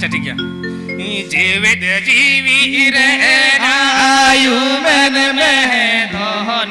আচ্ছা ঠিক জীবিত জীবীর আয়ু মেন মেহে ধন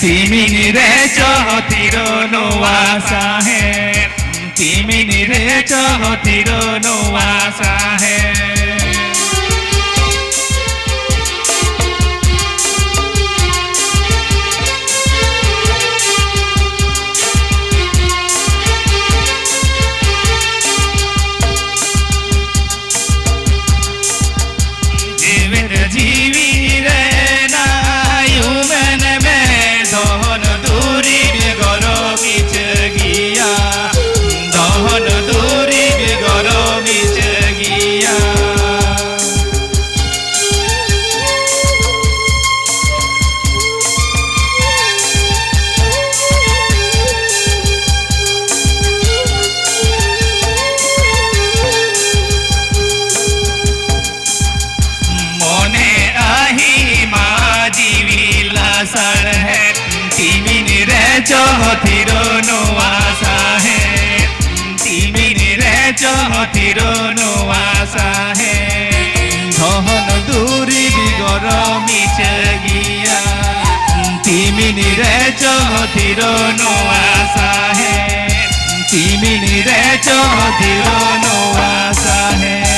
তিমিনি রে চহতির নোয়াসা হে তিমিনি রে চহতির নোয়াসা হে মনে আহি মা জীবিলা সার হে। তিমিনি রে চহতির নোয়াসা হে। তিমিনি রে চহতির নোয়াসা হে। ধন দূরি বিগরমি গিয়া। তিমিনি রে চহতির নোয়াসা হে। তিমিনি রে চহতির নোয়াসা হে।